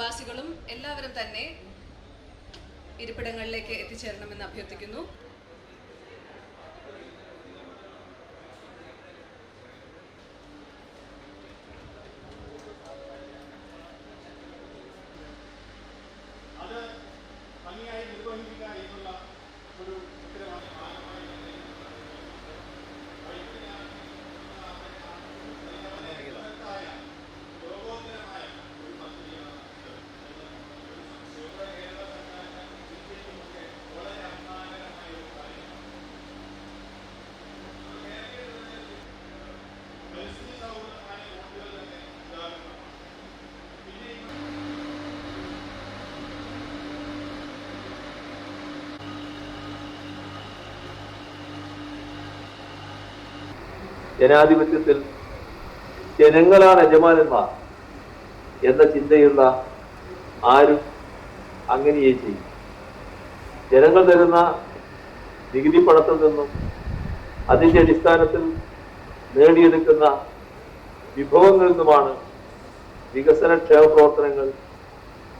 നിവാസികളും എല്ലാവരും തന്നെ ഇരിപ്പിടങ്ങളിലേക്ക് എത്തിച്ചേരണമെന്ന് അഭ്യർത്ഥിക്കുന്നു. ജനാധിപത്യത്തിൽ ജനങ്ങളാണ് യജമാനന്മാർ എന്ന ചിന്തയുള്ള ആരും അങ്ങനെയേ ചെയ്യും. ജനങ്ങൾ തരുന്ന നികുതി പണത്തിൽ നിന്നും അതിന്റെ അടിസ്ഥാനത്തിൽ നേടിയെടുക്കുന്ന വിഭവങ്ങളിൽ നിന്നുമാണ് വികസന ക്ഷേമ പ്രവർത്തനങ്ങൾ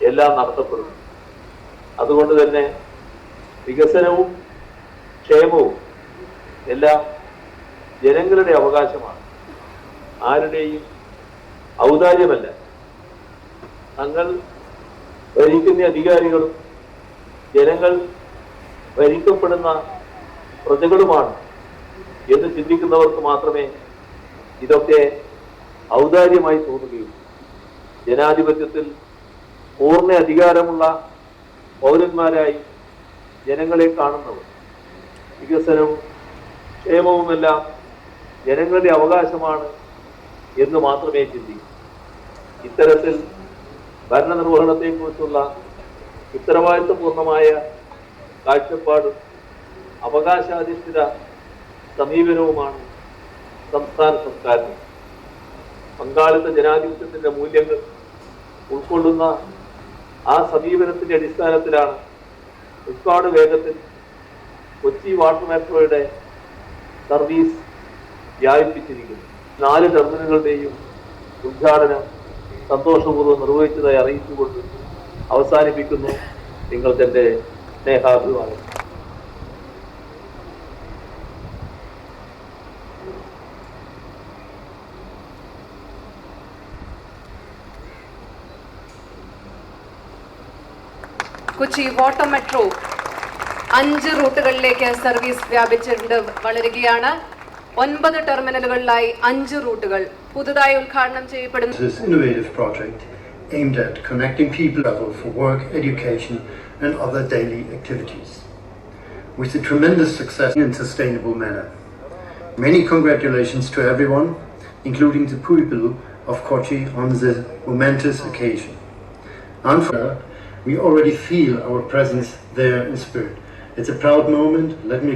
എല്ലാം നടത്തപ്പെടുന്നത്. അതുകൊണ്ട് തന്നെ വികസനവും ക്ഷേമവും എല്ലാം ജനങ്ങളുടെ അവകാശമാണ്. ആരുടെയും ഔദാര്യമല്ല. തങ്ങൾ ഭരിക്കുന്ന അധികാരികളും ജനങ്ങൾ ഭരിക്കപ്പെടുന്ന പ്രജകളുമാണ് എന്ന് ചിന്തിക്കുന്നവർക്ക് മാത്രമേ ഇതൊക്കെ ഔദാര്യമായി തോന്നുകയുള്ളൂ. ജനാധിപത്യത്തിൽ പൂർണ അധികാരമുള്ള പൗരന്മാരായി ജനങ്ങളെ കാണുന്നവർ വികസനവും ക്ഷേമവുമെല്ലാം ജനങ്ങളുടെ അവകാശമാണ് എന്ന് മാത്രമേ ചിന്തിക്കൂ ഇത്തരത്തിൽ ഭരണനിർവഹണത്തെക്കുറിച്ചുള്ള ഉത്തരവാദിത്വപൂർണമായ കാഴ്ചപ്പാടും അവകാശാധിഷ്ഠിത സമീപനവുമാണ് സംസ്ഥാന സംസ്കാരം പങ്കാളിത്ത ജനാധിപത്യത്തിന്റെ മൂല്യങ്ങൾ ഉൾക്കൊള്ളുന്ന ആ സമീപനത്തിന്റെ അടിസ്ഥാനത്തിലാണ് ഒരുപാട് വേഗത്തിൽ കൊച്ചി വാട്ടർ മെട്രോയുടെ സർവീസ് വ്യാപിപ്പിച്ചിരിക്കുന്നു നാല് ടെർമിനലുകളുടെയും ഉദ്ഘാടനം സന്തോഷപൂർവം നിർവഹിച്ചതായി അറിയിച്ചുകൊണ്ട് അവസാനിപ്പിക്കുന്നു നിങ്ങൾക്ക് എന്റെ സ്നേഹാഭിമാനം. കൊച്ചി വാട്ടർ മെട്രോ അഞ്ച് റൂട്ടുകളിലേക്ക് സർവീസ് വ്യാപിച്ചിട്ടുണ്ട്. വളരുകയാണ്. ഒൻപത് ടെർമിനലുകളിലായി അഞ്ച് റൂട്ടുകൾ പുതുതായി ഉദ്ഘാടനം ചെയ്യപ്പെടുന്നു This innovative project aimed at connecting people level for work, education, and other daily activities. With a tremendous success in a sustainable manner. Many congratulations to everyone, including the people of Kochi on the momentous occasion. And for we already feel our presence there in spirit. It's a proud moment. Let me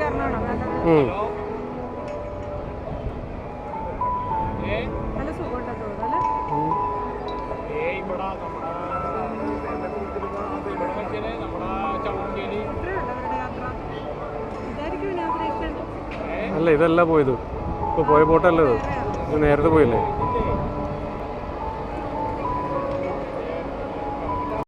കാരണമാണോ. നല്ല തോന്നുന്നു അല്ലേ? ഇതല്ല പോയത്. ഇപ്പൊ പോയ ബോട്ടല്ലേ ഇത്. നേരത്തെ പോയില്ലേ?